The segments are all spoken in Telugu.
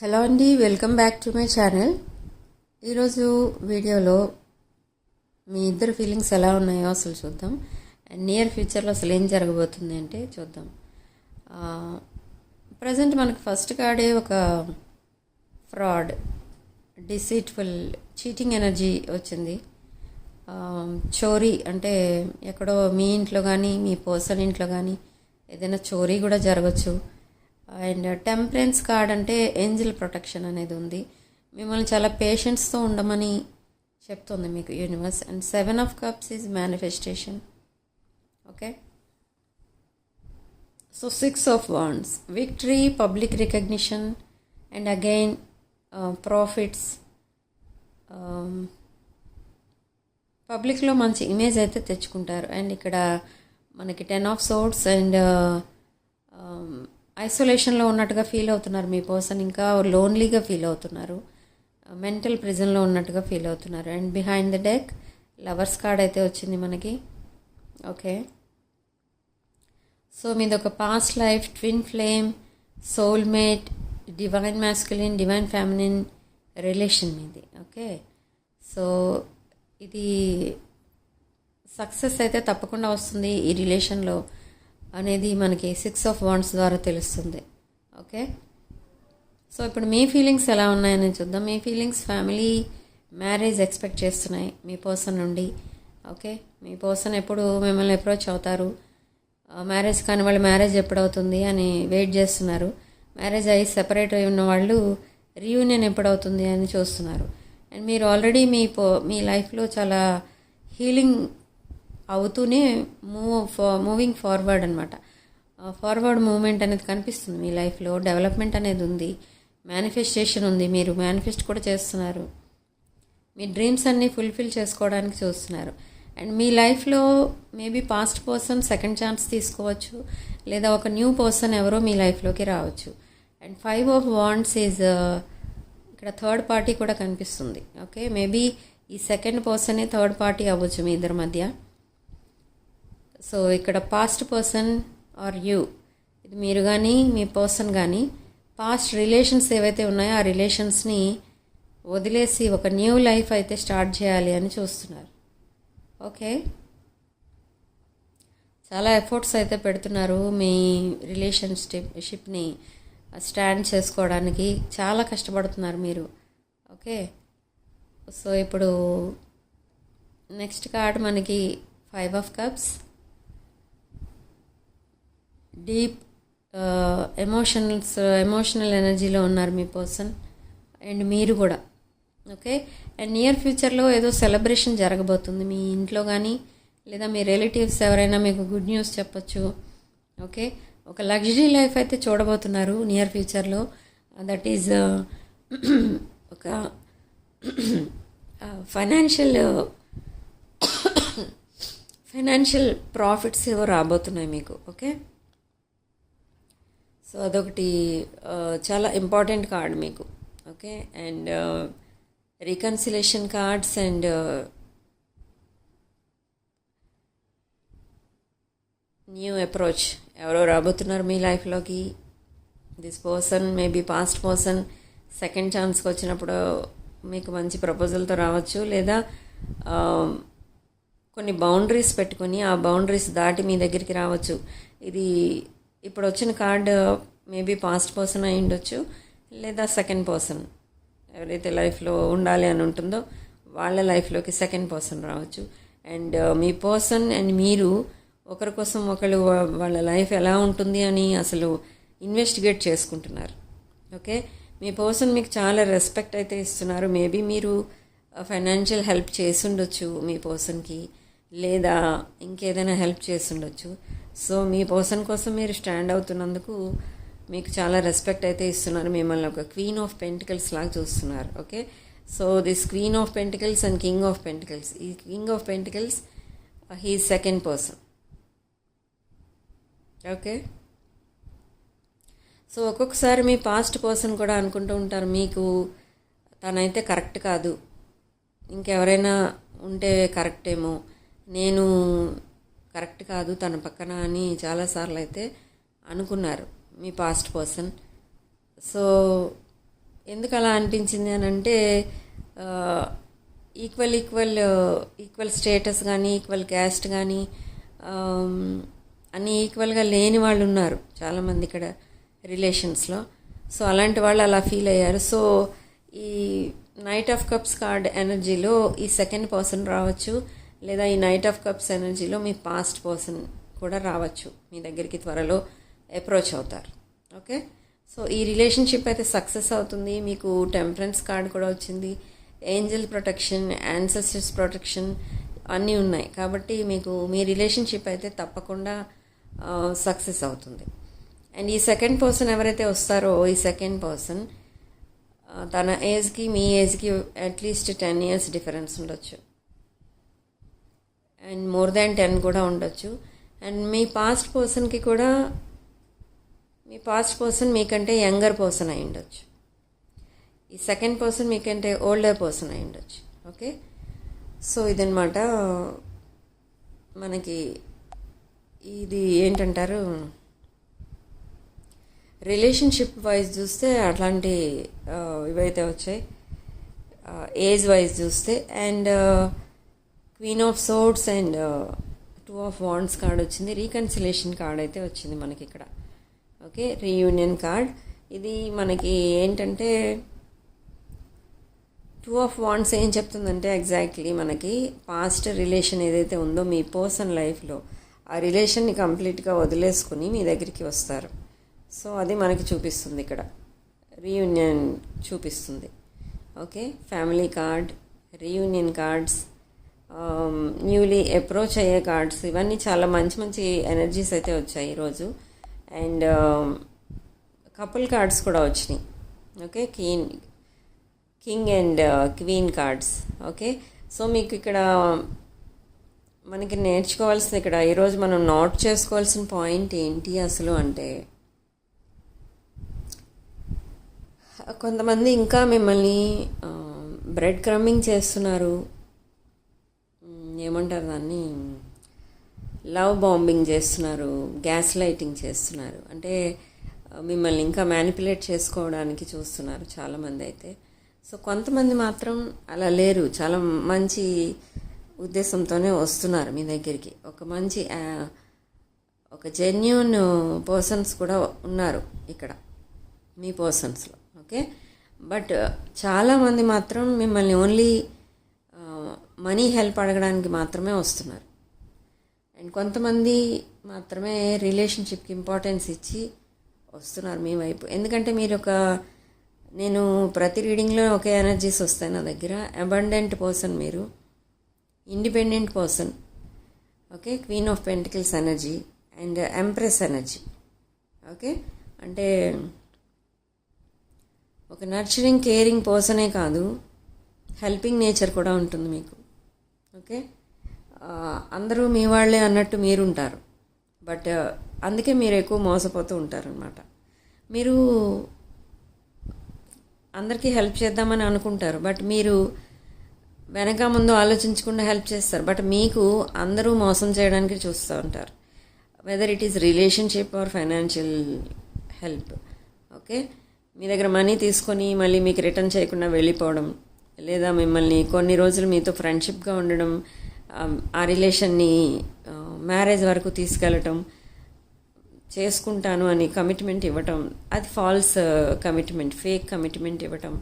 హలో అండి welcome back to my channel. ఈరోజు వీడియోలో మీ ఇద్దరు ఫీలింగ్స్ ఎలా ఉన్నాయో అసలు చూద్దాం. అండ్ నియర్ ఫ్యూచర్లో అసలు ఏం జరగబోతుంది అంటే చూద్దాం. ప్రజెంట్ మనకు ఫస్ట్ కార్డే ఒక ఫ్రాడ్ డిసీట్ఫుల్ చీటింగ్ ఎనర్జీ వచ్చింది. చోరీ అంటే ఎక్కడో మీ ఇంట్లో కానీ మీ పర్సన్ ఇంట్లో కానీ ఏదైనా చోరీ కూడా జరగచ్చు. అండ్ టెంపరెన్స్ కార్డ్ అంటే ఏంజిల్ ప్రొటెక్షన్ అనేది ఉంది. మిమ్మల్ని చాలా పేషెంట్స్తో ఉండమని చెప్తుంది మీకు universe. And seven of cups is manifestation. Okay? So six of wands victory public recognition and again profits. పబ్లిక్లో మంచి ఇమేజ్ అయితే తెచ్చుకుంటారు. అండ్ ఇక్కడ మనకి టెన్ ఆఫ్ సోర్ట్స్ అండ్ ఐసోలేషన్లో ఉన్నట్టుగా ఫీల్ అవుతున్నారు మీ పర్సన్ ఇంకా లోన్లీగా ఫీల్ అవుతున్నారు. మెంటల్ ప్రిజన్లో ఉన్నట్టుగా ఫీల్ అవుతున్నారు. And behind the deck lovers card అయితే వచ్చింది మనకి. ఓకే. సో మీది ఒక past life twin flame soulmate divine masculine divine feminine relation మీది. ఓకే. సో ఇది సక్సెస్ అయితే తప్పకుండా వస్తుంది ఈ రిలేషన్లో. అనేది మనకి సిక్స్ ఆఫ్ వాండ్స్ ద్వారా తెలుస్తుంది. ఓకే? సో ఇప్పుడు మీ ఫీలింగ్స్ ఎలా ఉన్నాయని చూద్దాం. మీ ఫీలింగ్స్ ఫ్యామిలీ మ్యారేజ్ ఎక్స్పెక్ట్ చేస్తున్నాయి మీ పర్సన్ నుండి. ఓకే? మీ పర్సన్ ఎప్పుడు మిమ్మల్ని అప్రోచ్ అవుతారు? మ్యారేజ్ కానీ వాళ్ళు మ్యారేజ్ ఎప్పుడు అవుతుంది అని వెయిట్ చేస్తున్నారు. మ్యారేజ్ అయ్యి సెపరేట్ అయి ఉన్న వాళ్ళు రీయూనియన్ ఎప్పుడు అవుతుంది అని చూస్తున్నారు. అండ్ మీరు ఆల్రెడీ మీ పో మీ లైఫ్లో చాలా హీలింగ్ అవుతూనే మూవ్ మూవింగ్ ఫార్వర్డ్ అనమాట ఫార్వర్డ్ మూమెంట్ అనేది కనిపిస్తుంది మీ లైఫ్లో డెవలప్మెంట్ అనేది ఉంది. మేనిఫెస్టేషన్ ఉంది. మీరు మేనిఫెస్ట్ కూడా చేస్తున్నారు. మీ డ్రీమ్స్ అన్నీ ఫుల్ఫిల్ చేసుకోవడానికి చూస్తున్నారు. అండ్ మీ లైఫ్లో maybe past person second chance తీసుకోవచ్చు. లేదా ఒక న్యూ పర్సన్ ఎవరో మీ లైఫ్లోకి రావచ్చు. And five of wands is ఇక్కడ థర్డ్ పార్టీ కూడా కనిపిస్తుంది. ఓకే మేబీ ఈ సెకండ్ పర్సనే థర్డ్ పార్టీ అవ్వచ్చు మీ ఇద్దరి మధ్య. సో ఇక్కడ పాస్ట్ పర్సన్ ఆర్ యూ ఇది మీరు కానీ మీ పర్సన్ కానీ పాస్ట్ రిలేషన్స్ ఏవైతే ఉన్నాయో ఆ రిలేషన్స్ని వదిలేసి ఒక న్యూ లైఫ్ అయితే స్టార్ట్ చేయాలి అని చూస్తున్నారు. ఓకే చాలా ఎఫర్ట్స్ అయితే పెడుతున్నారు మీ రిలేషన్షిప్ని షిప్ని స్టాండ్ చేసుకోవడానికి. చాలా కష్టపడుతున్నారు మీరు. ఓకే సో ఇప్పుడు నెక్స్ట్ కార్డ్ మనకి five of cups deep emotionals emotional ఎనర్జీలో ఉన్నారు మీ పర్సన్ అండ్ మీరు కూడా. ఓకే? అండ్ నియర్ ఫ్యూచర్లో ఏదో సెలబ్రేషన్ జరగబోతుంది మీ ఇంట్లో కానీ లేదా మీ రిలేటివ్స్ ఎవరైనా మీకు గుడ్ న్యూస్ చెప్పొచ్చు. ఓకే? ఒక లగ్జరీ లైఫ్ అయితే చూడబోతున్నారు నియర్ ఫ్యూచర్లో. దట్ ఈజ్ ఒక ఫైనాన్షియల్ ఫైనాన్షియల్ ప్రాఫిట్స్ ఏవో రాబోతున్నాయి మీకు. ఓకే? సో అదొకటి చాలా ఇంపార్టెంట్ కార్డ్ మీకు. Okay and reconciliation cards and new approach ఎవరో రాబోతున్నారు మీ లైఫ్లోకి this person maybe past person second ఛాన్స్కి వచ్చినప్పుడు మీకు మంచి ప్రపోజల్తో రావచ్చు. లేదా um, కొన్ని బౌండరీస్ పెట్టుకొని ఆ బౌండరీస్ దాటి మీ దగ్గరికి రావచ్చు. ఇది ఇప్పుడు వచ్చిన కార్డు మేబీ పాస్ట్ పర్సన్ అయి ఉండొచ్చు లేదా సెకండ్ పర్సన్. ఎవరైతే లైఫ్లో ఉండాలి అని ఉంటుందో వాళ్ళ లైఫ్లోకి సెకండ్ పర్సన్ రావచ్చు. అండ్ uh, మీ పర్సన్ అండ్ మీరు ఒకరి కోసం ఒకరు వాళ్ళ లైఫ్ ఎలా ఉంటుంది అని అసలు ఇన్వెస్టిగేట్ చేసుకుంటున్నారు. ఓకే? మీ పర్సన్ మీకు చాలా రెస్పెక్ట్ అయితే ఇస్తున్నారు. మేబీ మీరు uh, ఫైనాన్షియల్ హెల్ప్ చేసి ఉండొచ్చు మీ పర్సన్కి లేదా ఇంకేదైనా హెల్ప్ చేసి ఉండొచ్చు. సో మీ పర్సన్ కోసం మీరు స్టాండ్ అవుతున్నందుకు మీకు చాలా రెస్పెక్ట్ అయితే ఇస్తున్నారు. మిమ్మల్ని ఒక క్వీన్ ఆఫ్ పెంటికల్స్ లాగా చూస్తున్నారు. Okay? So this queen of pentacles and king of pentacles. ఈ king of pentacles he second person. Okay? So ఒక్కొక్కసారి మీ పాస్ట్ పర్సన్ కూడా అనుకుంటూ ఉంటారు మీకు తనైతే కరెక్ట్ కాదు. ఇంకెవరైనా ఉంటే కరెక్ట్ ఏమో నేను కరెక్ట్ కాదు తన పక్కన అని చాలాసార్లు అయితే అనుకున్నారు మీ పాస్ట్ పర్సన్. సో ఎందుకు అలా అనిపించింది అని అంటే ఈక్వల్ ఈక్వల్ ఈక్వల్ స్టేటస్ కానీ ఈక్వల్ క్యాస్ట్ కానీ అన్నీ ఈక్వల్గా లేని వాళ్ళు ఉన్నారు చాలామంది ఇక్కడ రిలేషన్స్లో. సో అలాంటి వాళ్ళు అలా ఫీల్ అయ్యారు. సో ఈ నైట్ ఆఫ్ కప్స్ కార్డ్ ఎనర్జీలో ఈ సెకండ్ పర్సన్ రావచ్చు. లేదా ఈ నైట్ ఆఫ్ కప్స్ ఎనర్జీలో మీ పాస్ట్ పర్సన్ కూడా రావచ్చు. మీ దగ్గరికి త్వరలో అప్రోచ్ అవుతారు. ఓకే సో ఈ రిలేషన్షిప్ అయితే సక్సెస్ అవుతుంది. మీకు టెంపరెన్స్ కార్డ్ కూడా వచ్చింది. ఏంజల్ ప్రొటెక్షన్ యాన్సెస్టర్స్ ప్రొటెక్షన్ అన్నీ ఉన్నాయి. కాబట్టి మీకు మీ రిలేషన్షిప్ అయితే తప్పకుండా సక్సెస్ అవుతుంది. అండ్ ఈ సెకండ్ పర్సన్ ఎవరైతే వస్తారో ఈ సెకండ్ పర్సన్ తన ఏజ్కి మీ ఏజ్కి at least ten years difference ఉండొచ్చు. అండ్ మోర్ దాన్ టెన్ కూడా ఉండొచ్చు. అండ్ మీ పాస్ట్ పర్సన్కి కూడా మీ పాస్ట్ పర్సన్ మీకంటే యంగర్ పర్సన్ అయి ఉండొచ్చు. ఈ సెకండ్ పర్సన్ మీకంటే ఓల్డర్ పర్సన్ అయి ఉండొచ్చు. ఓకే సో ఇదనమాట మనకి ఇది ఏంటంటారు? రిలేషన్షిప్ వైజ్ చూస్తే అట్లాంటి ఇవైతే వచ్చాయి. ఏజ్ వైజ్ చూస్తే. And queen of swords and two of wands card వచ్చింది. రీకన్సిలేషన్ కార్డ్ అయితే వచ్చింది మనకి ఇక్కడ. ఓకే రీయూనియన్ కార్డ్ ఇది మనకి ఏంటంటే టూ ఆఫ్ వాండ్స్ ఏం చెప్తుందంటే ఎగ్జాక్ట్లీ మనకి పాస్ట్ రిలేషన్ ఏదైతే ఉందో మీ పర్సన్ లైఫ్లో ఆ రిలేషన్ని కంప్లీట్గా వదిలేసుకుని మీ దగ్గరికి వస్తారు. సో అది మనకి చూపిస్తుంది ఇక్కడ. రీయూనియన్ చూపిస్తుంది. Okay family card reunion cards Um, newly approach అయ్యే కార్డ్స్ ఇవన్నీ చాలా మంచి మంచి ఎనర్జీస్ అయితే వచ్చాయి ఈరోజు. అండ్ కపుల్ కార్డ్స్ కూడా వచ్చినాయి. Okay queen king and queen cards okay so మీకు ఇక్కడ మనకి నేర్చుకోవాల్సిన ఇక్కడ ఈరోజు మనం నోట్ చేసుకోవాల్సిన పాయింట్ ఏంటి అసలు అంటే కొంతమంది ఇంకా మిమ్మల్ని um, బ్రెడ్ క్రమ్మింగ్ చేస్తున్నారు. ఏమంటారు దాన్ని? లవ్ బాంబింగ్ చేస్తున్నారు గ్యాస్ లైటింగ్ చేస్తున్నారు. అంటే మిమ్మల్ని ఇంకా మ్యానిపులేట్ చేసుకోవడానికి చూస్తున్నారు చాలామంది అయితే. సో కొంతమంది మాత్రం అలా లేరు. చాలా మంచి ఉద్దేశంతోనే వస్తున్నారు మీ దగ్గరికి. ఒక మంచి ఒక జెన్యున్ పర్సన్స్ కూడా ఉన్నారు ఇక్కడ మీ పర్సన్స్లో ఓకే? బట్ చాలామంది మాత్రం మిమ్మల్ని ఓన్లీ మనీ హెల్ప్ అడగడానికి మాత్రమే వస్తున్నారు. అండ్ కొంతమంది మాత్రమే రిలేషన్షిప్కి ఇంపార్టెన్స్ ఇచ్చి వస్తున్నారు మీ వైపు. ఎందుకంటే మీరు ఒక నేను ప్రతి రీడింగ్లో ఒకే ఎనర్జీస్ వస్తాయి నా దగ్గర. అబండెంట్ పర్సన్ మీరు. Independent person okay? Queen of pentacles energy and empress energy okay? అంటే ఒక నర్చరింగ్ కేరింగ్ పర్సనే కాదు. హెల్పింగ్ నేచర్ కూడా ఉంటుంది మీకు. ఓకే? అందరూ మీ వాళ్ళే అన్నట్టు మీరుంటారు. బట్ అందుకే మీరు ఎక్కువ మోసపోతూ ఉంటారనమాట మీరు అందరికీ హెల్ప్ చేద్దామని అనుకుంటారు. బట్ మీరు వెనక ముందు ఆలోచించకుండా హెల్ప్ చేస్తారు. బట్ మీకు అందరూ మోసం చేయడానికి చూస్తూ ఉంటారు. Whether it is relationship or financial help okay? మీ దగ్గర మనీ తీసుకొని మళ్ళీ మీకు రిటర్న్ చేయకుండా వెళ్ళిపోవడం లేదా మిమ్మల్ని కొన్ని రోజులు మీతో ఫ్రెండ్షిప్గా ఉండడం ఆ, రిలేషన్ని మ్యారేజ్ వరకు తీసుకెళ్ళటం చేసుకుంటాను అని కమిట్మెంట్ ఇవ్వటం అది ఫాల్స్ కమిట్మెంట్ ఫేక్ కమిట్మెంట్ ఇవ్వటం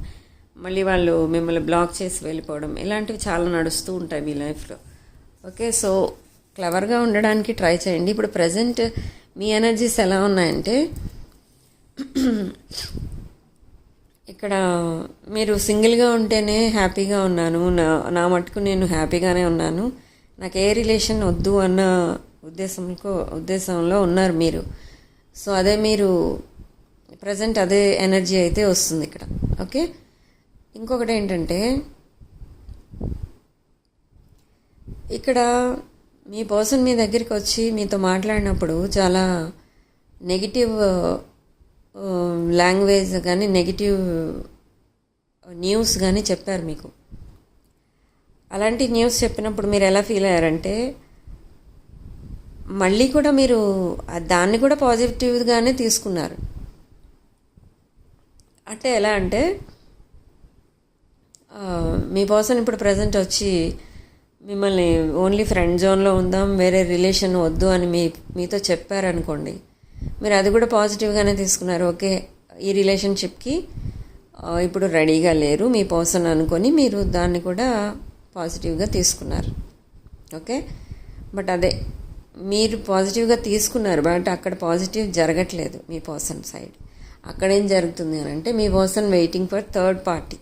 మళ్ళీ వాళ్ళు మిమ్మల్ని బ్లాక్ చేసి వెళ్ళిపోవడం ఇలాంటివి చాలా నడుస్తూ ఉంటాయి మీ లైఫ్లో. ఓకే సో క్లవర్గా ఉండడానికి ట్రై చేయండి. ఇప్పుడు ప్రజెంట్ మీ ఎనర్జీస్ ఎలా ఉన్నాయంటే ఇక్కడ మీరు సింగిల్గా ఉంటేనే హ్యాపీగా ఉన్నాను. నా నా మటుకు నేను హ్యాపీగానే ఉన్నాను. నాకు ఏ రిలేషన్ వద్దు అన్న ఉద్దేశంకో ఉద్దేశంలో ఉన్నారు మీరు. సో అదే మీరు ప్రజెంట్ అదే ఎనర్జీ అయితే వస్తుంది ఇక్కడ. ఓకే? ఇంకొకటి ఏంటంటే ఇక్కడ మీ పర్సన్ మీ దగ్గరికి వచ్చి మీతో మాట్లాడినప్పుడు చాలా నెగిటివ్ లాంగ్వేజ్ కానీ నెగిటివ్ న్యూస్ కానీ చెప్పారు మీకు. అలాంటి న్యూస్ చెప్పినప్పుడు మీరు ఎలా ఫీల్ అయ్యారంటే మళ్ళీ కూడా మీరు దాన్ని కూడా పాజిటివ్గానే తీసుకున్నారు. అంటే ఎలా అంటే మీ పర్సన్ ఇప్పుడు ప్రజెంట్ వచ్చి మిమ్మల్ని ఓన్లీ ఫ్రెండ్ జోన్లో ఉందాం వేరే రిలేషన్ వద్దు అని మీ మీతో చెప్పారనుకోండి మీరు అది కూడా పాజిటివ్గానే తీసుకున్నారు. ఓకే ఈ రిలేషన్షిప్కి ఇప్పుడు రెడీగా లేరు మీ పర్సన్ అనుకొని మీరు దాన్ని కూడా పాజిటివ్గా తీసుకున్నారు. ఓకే? బట్ అదే మీరు పాజిటివ్గా తీసుకున్నారు బట్ అక్కడ పాజిటివ్ జరగట్లేదు మీ పర్సన్ సైడ్ అక్కడ ఏం జరుగుతుంది అని అంటే మీ person waiting for third party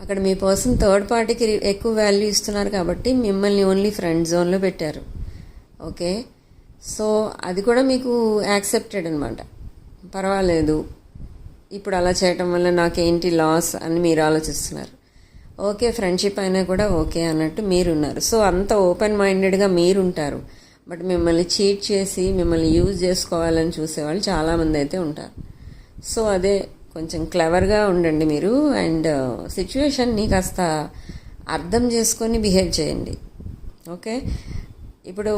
అక్కడ మీ పర్సన్ థర్డ్ పార్టీకి ఎక్కువ వాల్యూ ఇస్తున్నారు కాబట్టి మిమ్మల్ని ఓన్లీ ఫ్రెండ్ జోన్లో పెట్టారు. ఓకే? సో అది కూడా మీకు యాక్సెప్టెడ్ అనమాట పర్వాలేదు. ఇప్పుడు అలా చేయటం వల్ల నాకేంటి లాస్ అని మీరు ఆలోచిస్తున్నారు. ఓకే ఫ్రెండ్షిప్ అయినా కూడా ఓకే అన్నట్టు మీరున్నారు. సో అంత ఓపెన్ మైండెడ్గా మీరుంటారు. బట్ మిమ్మల్ని చీట్ చేసి మిమ్మల్ని యూజ్ చేసుకోవాలని చూసేవాళ్ళు చాలామంది అయితే ఉంటారు. సో అదే కొంచెం క్లవర్గా ఉండండి మీరు అండ్ సిచ్యువేషన్ని కాస్త అర్థం చేసుకొని బిహేవ్ చేయండి. ఓకే? ఇప్పుడు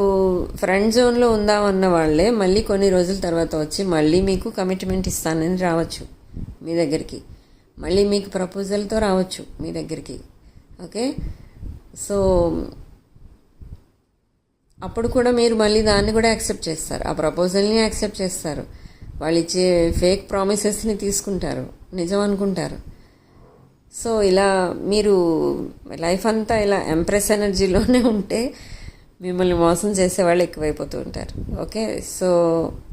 ఫ్రెండ్ జోన్లో ఉందామన్న వాళ్ళే మళ్ళీ కొన్ని రోజుల తర్వాత వచ్చి మళ్ళీ మీకు కమిట్మెంట్ ఇస్తానని రావచ్చు మీ దగ్గరికి. మళ్ళీ మీకు ప్రపోజల్తో రావచ్చు మీ దగ్గరికి. ఓకే సో అప్పుడు కూడా మీరు మళ్ళీ దాన్ని కూడా యాక్సెప్ట్ చేస్తారు. ఆ ప్రపోజల్ని యాక్సెప్ట్ చేస్తారు. వాళ్ళు ఇచ్చే ఫేక్ ప్రామిసెస్ని తీసుకుంటారు. నిజం అనుకుంటారు. సో ఇలా మీరు లైఫ్ అంతా ఇలా ఎంప్రెస్ ఎనర్జీలోనే ఉంటే మిమ్మల్ని మోసం చేసే వాళ్ళు ఎక్కువైపోతూ ఉంటారు. ఓకే సో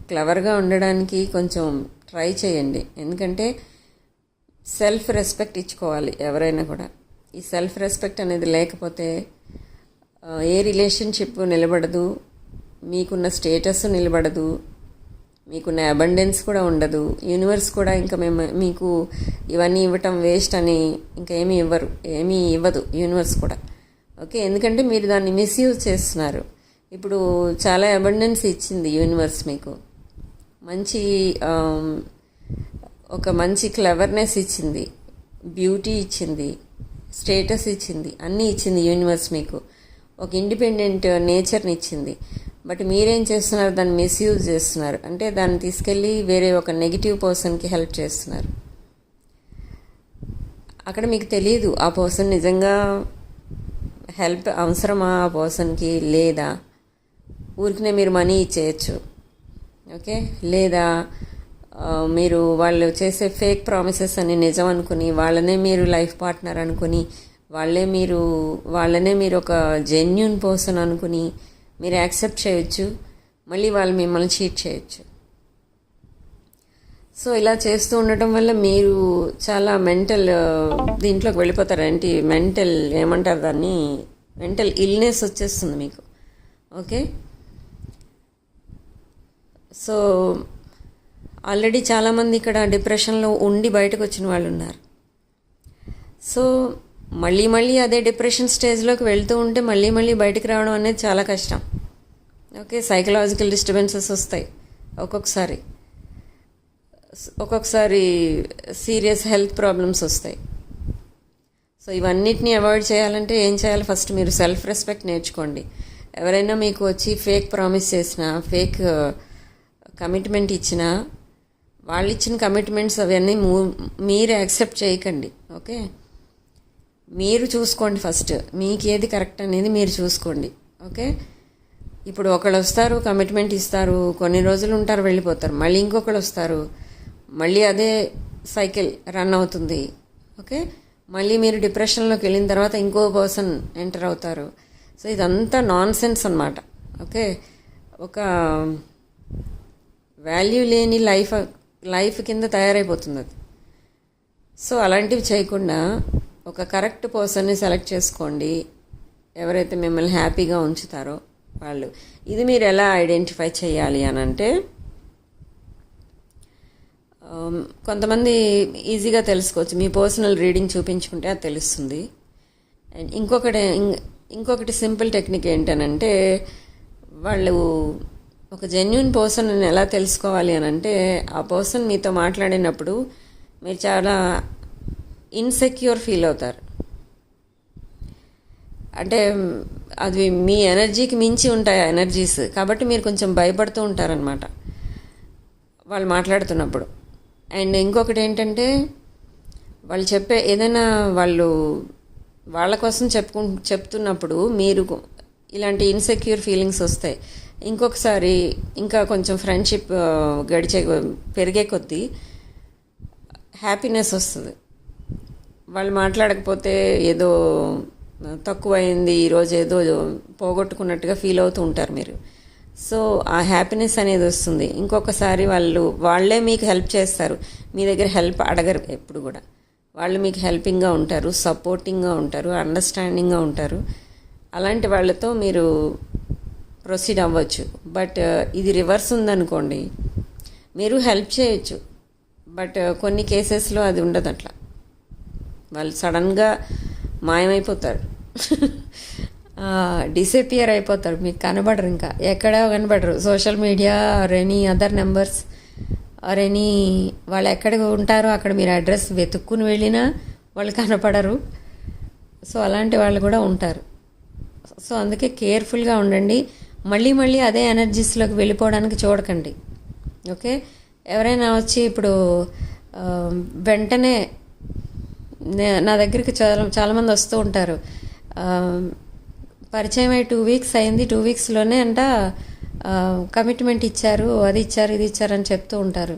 క్లవర్గా ఉండడానికి కొంచెం ట్రై చేయండి. ఎందుకంటే సెల్ఫ్ రెస్పెక్ట్ ఇచ్చుకోవాలి ఎవరైనా కూడా. ఈ సెల్ఫ్ రెస్పెక్ట్ అనేది లేకపోతే ఏ రిలేషన్షిప్ నిలబడదు మీకున్న స్టేటస్ నిలబడదు మీకున్న అబండెన్స్ కూడా ఉండదు. యూనివర్స్ కూడా ఇంకా మేము మీకు ఇవన్నీ ఇవ్వటం వేస్ట్ అని ఇంకా ఏమీ ఇవ్వరు ఏమీ ఇవ్వదు యూనివర్స్ కూడా. ఓకే ఎందుకంటే మీరు దాన్ని మిస్యూజ్ చేస్తున్నారు. ఇప్పుడు చాలా అబండెన్స్ ఇచ్చింది యూనివర్స్ మీకు. మంచి um, ఒక మంచి క్లవర్నెస్ ఇచ్చింది. బ్యూటీ ఇచ్చింది. స్టేటస్ ఇచ్చింది. అన్నీ ఇచ్చింది యూనివర్స్ మీకు. ఒక ఇండిపెండెంట్ నేచర్ని ఇచ్చింది. బట్ మీరేం చేస్తున్నారు? దాన్ని మిస్యూజ్ చేస్తున్నారు. అంటే దాన్ని తీసుకెళ్ళి వేరే ఒక నెగిటివ్ పర్సన్కి హెల్ప్ చేస్తున్నారు. అక్కడ మీకు తెలియదు ఆ పర్సన్ నిజంగా హెల్ప్ అవసరమా ఆ పర్సన్కి? లేదా? ఊరికనే మీరు మనీ ఇచ్చేయచ్చు. ఓకే? లేదా మీరు వాళ్ళు చేసే ఫేక్ ప్రామిసెస్ అని నిజం అనుకుని వాళ్ళనే మీరు లైఫ్ పార్ట్నర్ అనుకుని వాళ్ళే మీరు వాళ్ళనే మీరు ఒక జెన్యున్ పర్సన్ అనుకుని మీరు యాక్సెప్ట్ చేయొచ్చు. మళ్ళీ వాళ్ళు మిమ్మల్ని చీట్ చేయొచ్చు. సో ఇలా చేస్తూ ఉండటం వల్ల మీరు చాలా మెంటల్ దీంట్లోకి వెళ్ళిపోతారు ఏంటి? మెంటల్ ఏమంటారు దాన్ని? మెంటల్ ఇల్నెస్ వచ్చేస్తుంది మీకు. ఓకే? సో ఆల్రెడీ చాలామంది ఇక్కడ డిప్రెషన్లో ఉండి బయటకు వచ్చిన వాళ్ళు ఉన్నారు. సో మళ్ళీ మళ్ళీ అదే డిప్రెషన్ స్టేజ్లోకి వెళ్తూ ఉంటే మళ్ళీ మళ్ళీ బయటికి రావడం అనేది చాలా కష్టం. ఓకే? సైకలాజికల్ డిస్టర్బెన్సెస్ వస్తాయి ఒక్కొక్కసారి. ఒక్కొక్కసారి సీరియస్ హెల్త్ ప్రాబ్లమ్స్ వస్తాయి. సో ఇవన్నిటిని అవాయిడ్ చేయాలంటే ఏం చేయాలి? ఫస్ట్ మీరు సెల్ఫ్ రెస్పెక్ట్ నేర్చుకోండి. ఎవరైనా మీకు వచ్చి ఫేక్ ప్రామిస్ చేసినా ఫేక్ కమిట్మెంట్ ఇచ్చినా వాళ్ళు ఇచ్చిన కమిట్మెంట్స్ అవన్నీ మూ- మీరు యాక్సెప్ట్ చేయకండి ఓకే? మీరు చూసుకోండి ఫస్ట్. మీకు ఏది కరెక్ట్ అనేది మీరు చూసుకోండి ఓకే? ఇప్పుడు ఒకళ్ళు వస్తారు కమిట్మెంట్ ఇస్తారు కొన్ని రోజులు ఉంటారు వెళ్ళిపోతారు. మళ్ళీ ఇంకొకళ్ళు వస్తారు మళ్ళీ అదే సైకిల్ రన్ అవుతుంది. ఓకే? మళ్ళీ మీరు డిప్రెషన్లోకి వెళ్ళిన తర్వాత ఇంకో పర్సన్ ఎంటర్ అవుతారు. సో ఇదంతా నాన్ సెన్స్ అనమాట ఓకే? ఒక వాల్యూ లేని లైఫ్ లైఫ్ కింద తయారైపోతుంది అది. సో అలాంటివి చేయకుండా ఒక కరెక్ట్ పర్సన్ని సెలెక్ట్ చేసుకోండి. ఎవరైతే మిమ్మల్ని హ్యాపీగా ఉంచుతారో వాళ్ళు. ఇది మీరు ఎలా ఐడెంటిఫై చేయాలి అని అంటే Um, కొంతమంది ఈజీగా తెలుసుకోవచ్చు. మీ పర్సనల్ రీడింగ్ చూపించుకుంటే అది తెలుస్తుంది. అండ్ ఇంకొకటి ఇంకొకటి సింపుల్ టెక్నిక్ ఏంటనంటే వాళ్ళు ఒక జెన్యున్ పర్సన్ ఎలా తెలుసుకోవాలి అని అంటే ఆ పర్సన్ మీతో మాట్లాడినప్పుడు మీరు చాలా ఇన్సెక్యూర్ ఫీల్ అవుతారు. అంటే అది మీ ఎనర్జీకి మించి ఉంటాయి ఆ ఎనర్జీస్ కాబట్టి మీరు కొంచెం భయపడుతూ ఉంటారనమాట వాళ్ళు మాట్లాడుతున్నప్పుడు. అండ్ ఇంకొకటి ఏంటంటే వాళ్ళు చెప్పే ఏదైనా వాళ్ళు వాళ్ళ కోసం చెప్పుకు చెప్తున్నప్పుడు మీరు ఇలాంటి ఇన్సెక్యూర్ ఫీలింగ్స్ వస్తాయి. ఇంకొకసారి ఇంకా కొంచెం ఫ్రెండ్షిప్ గడిచే పెరిగే కొద్దీ హ్యాపీనెస్ వస్తుంది. వాళ్ళు మాట్లాడకపోతే ఏదో తక్కువైంది ఈరోజు ఏదో పోగొట్టుకున్నట్టుగా ఫీల్ అవుతూ ఉంటారు మీరు. సో ఆ హ్యాపీనెస్ అనేది వస్తుంది. ఇంకొకసారి వాళ్ళు వాళ్ళే మీకు హెల్ప్ చేస్తారు. మీ దగ్గర హెల్ప్ అడగరు ఎప్పుడు కూడా. వాళ్ళు మీకు హెల్పింగ్గా ఉంటారు సపోర్టింగ్గా ఉంటారు అండర్స్టాండింగ్గా ఉంటారు. అలాంటి వాళ్ళతో మీరు ప్రొసీడ్ అవ్వచ్చు. బట్ uh, ఇది రివర్స్ ఉందనుకోండి మీరు హెల్ప్ చేయొచ్చు. బట్ uh, కొన్ని కేసెస్లో అది ఉండదు అట్లా వాళ్ళు సడన్గా మాయమైపోతారు. డిసపియర్ అయిపోతారు. మీకు కనబడరు ఇంకా. ఎక్కడ కనబడరు. Social media or any other numbers or any వాళ్ళు ఎక్కడ ఉంటారో అక్కడ మీరు అడ్రస్ వెతుక్కుని వెళ్ళినా వాళ్ళు కనపడరు. సో అలాంటి వాళ్ళు కూడా ఉంటారు. సో అందుకే కేర్ఫుల్గా ఉండండి. మళ్ళీ మళ్ళీ అదే ఎనర్జీస్లోకి వెళ్ళిపోవడానికి చూడకండి. ఓకే ఎవరైనా వచ్చి ఇప్పుడు వెంటనే నా దగ్గరికి చాలా చాలామంది వస్తూ ఉంటారు. పరిచయం అయ్యి టూ వీక్స్ అయింది. టూ వీక్స్లోనే అంట కమిట్మెంట్ ఇచ్చారు అది ఇచ్చారు ఇది ఇచ్చారు అని చెప్తూ ఉంటారు.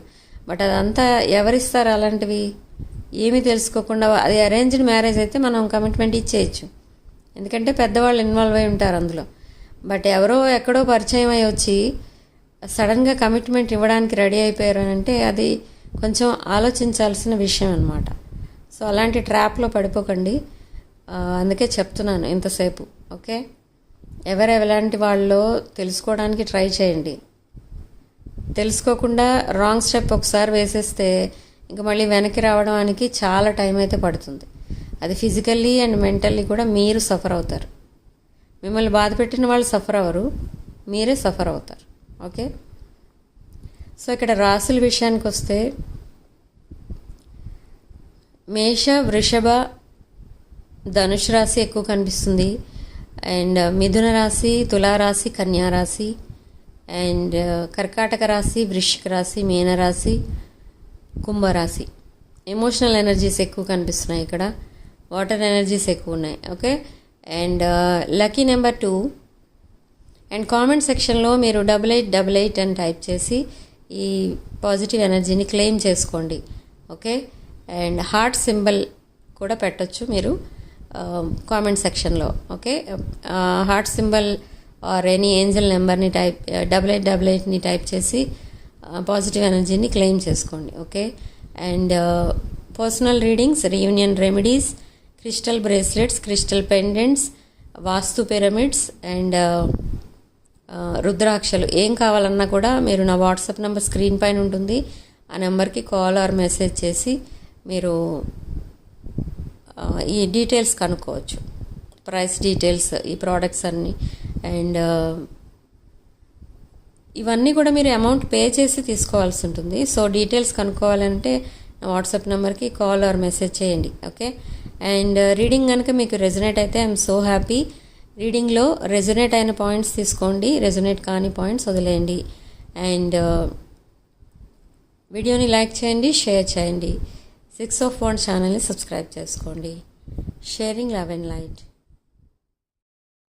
బట్ అదంతా ఎవరిస్తారు అలాంటివి? ఏమీ తెలుసుకోకుండా అది అరేంజ్డ్ మ్యారేజ్ అయితే మనం కమిట్మెంట్ ఇచ్చేయచ్చు. ఎందుకంటే పెద్దవాళ్ళు ఇన్వాల్వ్ అయి ఉంటారు అందులో. బట్ ఎవరో ఎక్కడో పరిచయం అయి వచ్చి సడన్గా కమిట్మెంట్ ఇవ్వడానికి రెడీ అయిపోయారు అని అంటే అది కొంచెం ఆలోచించాల్సిన విషయం అనమాట సో అలాంటి ట్రాప్లో పడిపోకండి. అందుకే చెప్తున్నాను ఇంతసేపు. ఓకే? ఎవరు ఎలాంటి వాళ్ళో తెలుసుకోవడానికి ట్రై చేయండి. తెలుసుకోకుండా రాంగ్ స్టెప్ ఒకసారి వేసేస్తే ఇంకా మళ్ళీ వెనక్కి రావడానికి చాలా టైం అయితే పడుతుంది. అది ఫిజికల్లీ అండ్ మెంటల్లీ కూడా మీరు సఫర్ అవుతారు. మిమ్మల్ని బాధ పెట్టిన వాళ్ళు సఫర్ అవ్వరు. మీరే సఫర్ అవుతారు. ఓకే? సో ఇక్కడ రాసుల విషయానికి వస్తే మేష వృషభ ధనుష్ రాశి ఎక్కువ కనిపిస్తుంది. అండ్ మిథున రాశి తులారాశి కన్యా రాశి అండ్ కర్కాటక రాశి వృశ్చిక రాశి మీనరాశి కుంభరాశి ఎమోషనల్ ఎనర్జీస్ ఎక్కువ కనిపిస్తున్నాయి ఇక్కడ. వాటర్ ఎనర్జీస్ ఎక్కువ ఉన్నాయి. Okay and lucky number two and comment సెక్షన్లో మీరు డబల్ ఎయిట్ డబల్ ఎయిట్ అని టైప్ చేసి ఈ పాజిటివ్ ఎనర్జీని క్లెయిమ్ చేసుకోండి. ఓకే అండ్ హార్ట్ సింబల్ కూడా పెట్టొచ్చు మీరు. కామెంట్ సెక్షన్లో okay heart symbol or any angel నెంబర్ని టైప్ డబల్ ఎయిట్ డబల్ ఎయిట్ని టైప్ చేసి పాజిటివ్ ఎనర్జీని క్లెయిమ్ చేసుకోండి okay and personal readings reunion remedies crystal bracelets crystal pendants vastu pyramids and రుద్రాక్షలు. ఏం కావాలన్నా కూడా మీరు నా వాట్సాప్ నెంబర్ స్క్రీన్ పైన ఉంటుంది. ఆ నెంబర్కి కాల్ ఆర్ మెసేజ్ చేసి మీరు ఈ డీటెయిల్స్ కనుక్కోవచ్చు. ప్రైస్ డీటెయిల్స్ ఈ ప్రోడక్ట్స్ అన్నీ. అండ్ ఇవన్నీ కూడా మీరు అమౌంట్ పే చేసి తీసుకోవాల్సి ఉంటుంది. సో డీటెయిల్స్ కనుక్కోవాలంటే నా వాట్సాప్ నెంబర్కి కాల్ ఆర్ మెసేజ్ చేయండి ఓకే? అండ్ రీడింగ్ కనుక మీకు రెజనేట్ అయితే ఐఎమ్ సో హ్యాపీ. రీడింగ్లో రెజనేట్ అయిన పాయింట్స్ తీసుకోండి. రెజనేట్ కాని పాయింట్స్ వదిలేయండి. అండ్ వీడియోని లైక్ చేయండి షేర్ చేయండి. సిక్స్ ఆఫ్ వన్ ఛానల్ని సబ్స్క్రైబ్ చేసుకోండి. Sharing love and light